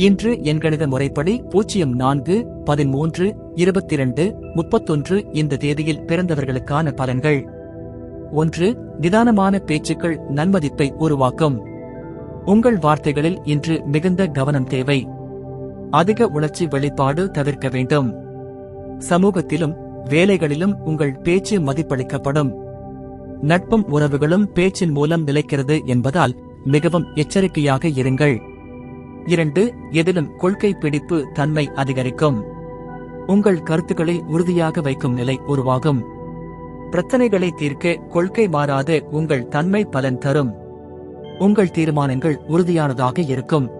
இன்று எண்கணித முறைப்படி பூஜ்ஜியம் நான்கு பதிமூன்று இருபத்தி இரண்டு முப்பத்தொன்று இந்த தேதியில் பிறந்தவர்களுக்கான பலன்கள். ஒன்று நிதானமான பேச்சுக்கள் நன்மதிப்பை உருவாக்கும். உங்கள் வார்த்தைகளில் இன்று மிகுந்த கவனம் தேவை. அதிக உணர்ச்சி வெளிப்பாடு தவிர்க்க வேண்டும். சமூகத்திலும் வேலைகளிலும் உங்கள் பேச்சு மதிப்பளிக்கப்படும். நட்பும் உறவுகளும் பேச்சின் மூலம் நிலைக்கிறது என்பதால் மிகவும் எச்சரிக்கையாக இருங்கள். இரண்டு எதிலும் கொள்கை பிடிப்பு தன்மை அதிகரிக்கும். உங்கள் கருத்துக்களை உறுதியாக வைக்கும் நிலை உருவாகும். பிரச்சனைகளை தீர்க்க கொள்கை மாறாத உங்கள் தன்மை பலன் தரும். உங்கள் தீர்மானங்கள் உறுதியானதாக இருக்கும்.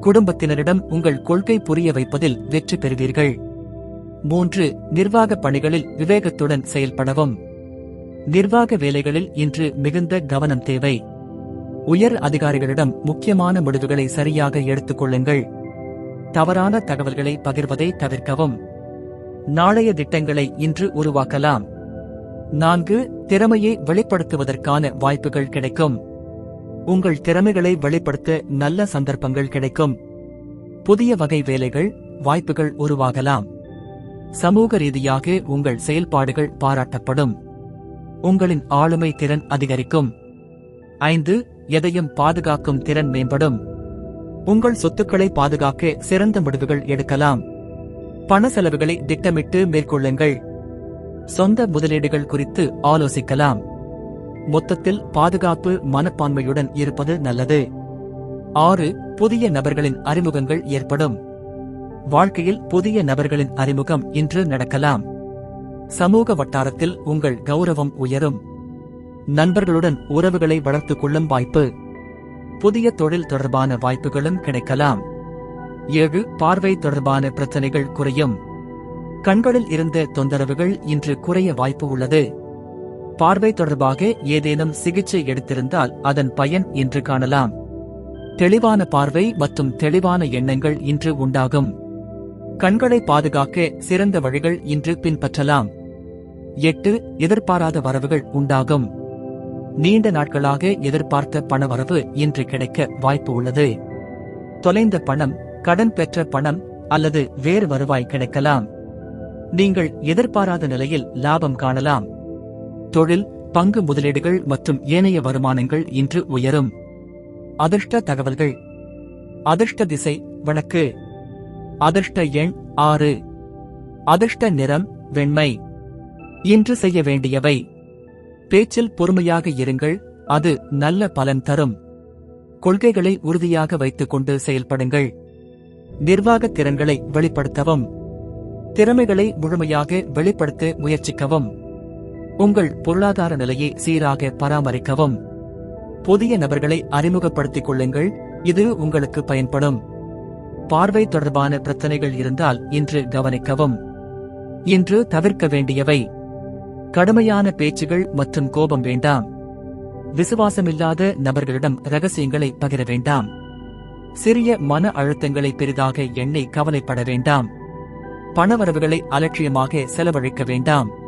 குடும்பத்தினரிடம் உங்கள் கொள்கை புரிய வைப்பதில் வெற்றி பெறுவீர்கள். மூன்று நிர்வாக பணிகளில் விவேகத்துடன் செயல்படவும். நிர்வாக வேலைகளில் இன்று மிகுந்த கவனம் தேவை. உயர் அதிகாரிகளிடம் முக்கியமான முடிவுகளை சரியாக எடுத்துக் கொள்ளுங்கள் தவறான தகவல்களை பகிர்வதை தவிர்க்கவும். நாளைய திட்டங்களை இன்று உருவாக்கலாம். நான்கு திறமையை வெளிப்படுத்துவதற்கான வாய்ப்புகள் கிடைக்கும். உங்கள் திறமைகளை வெளிப்படுத்த நல்ல சந்தர்ப்பங்கள் கிடைக்கும். புதிய வகை வேலைகள் வாய்ப்புகள் உருவாகலாம். சமூக ரீதியாக உங்கள் செயல்பாடுகள் பாராட்டப்படும். உங்களின் ஆளுமை திறன் அதிகரிக்கும். ஐந்து எதையும் பாதுகாக்கும் திறன் மேம்படும். உங்கள் சொத்துக்களை பாதுகாக்க சிறந்த முடிவுகள் எடுக்கலாம். பண செலவுகளை திட்டமிட்டு மேற்கொள்ளுங்கள். சொந்த முதலீடுகள் குறித்து ஆலோசிக்கலாம். மொத்தத்தில் பாதுகாப்பு மனப்பான்மையுடன் இருப்பது நல்லது. ஆறு புதிய நபர்களின் அறிமுகங்கள் ஏற்படும். வாழ்க்கையில் புதிய நபர்களின் அறிமுகம் இன்று நடக்கலாம். சமூக வட்டாரத்தில் உங்கள் கௌரவம் உயரும். நண்பர்களுடன் உறவுகளை வளர்த்துக் கொள்ளும் வாய்ப்பு. புதிய தொழில் தொடர்பான வாய்ப்புகளும் கிடைக்கலாம். ஏழு பார்வை தொடர்பான பிரச்சனைகள் குறையும். கண்களில் இருந்த தொந்தரவுகள் இன்று குறைய வாய்ப்பு உள்ளது. பார்வை தொடர்பாக ஏதேனும் சிகிச்சை எடுத்திருந்தால் அதன் பயன் இன்று காணலாம். தெளிவான பார்வை மற்றும் தெளிவான எண்ணங்கள் இன்று உண்டாகும். கண்களை பாதுகாக்க சிறந்த வழிகள் இன்று பின்பற்றலாம். எட்டு எதிர்பாராத வரவுகள் உண்டாகும். நீண்ட நாட்களாக எதிர்பார்த்த பணவரவு இன்று கிடைக்க வாய்ப்பு உள்ளது. தொலைந்த பணம் கடன் பெற்ற பணம் அல்லது வேறு வருவாய் கிடைக்கலாம். நீங்கள் எதிர்பாராத நிலையில் லாபம் காணலாம். தொழில் பங்கு முதலீடுகள் மற்றும் ஏனைய வருமானங்கள் இன்று உயரும். அதிர்ஷ்ட தகவல்கள். அதிர்ஷ்ட திசை வழக்கு. அதிர்ஷ்ட எண் ஆறு. அதிர்ஷ்ட நிறம் வெண்மை. இன்று செய்ய வேண்டியவை. பேச்சில் பொறுமையாக இருங்கள் அது நல்ல பலன் தரும். கொள்கைகளை உறுதியாக வைத்துக் கொண்டு செயல்படுங்கள். நிர்வாக திறன்களை வெளிப்படுத்தவும். திறமைகளை முழுமையாக வெளிப்படுத்த முயற்சிக்கவும். உங்கள் பொருளாதார நிலையை சீராக பராமரிக்கவும். புதிய நபர்களை அறிமுகப்படுத்திக் கொள்ளுங்கள் இது உங்களுக்கு பயன்படும். பார்வை தொடர்பான பிரச்சனைகள் இருந்தால் இன்று கவனிக்கவும். இன்று தவிர்க்க வேண்டியவை. கடுமையான பேச்சுகள் மற்றும் கோபம் வேண்டாம். விசுவாசமில்லாத நபர்களிடம் ரகசியங்களை பகிர வேண்டாம். சிறிய மன அழுத்தங்களை பெரிதாக எண்ணெய் கவலைப்பட வேண்டாம். பணவரவுகளை அலட்சியமாக செலவழிக்க வேண்டாம்.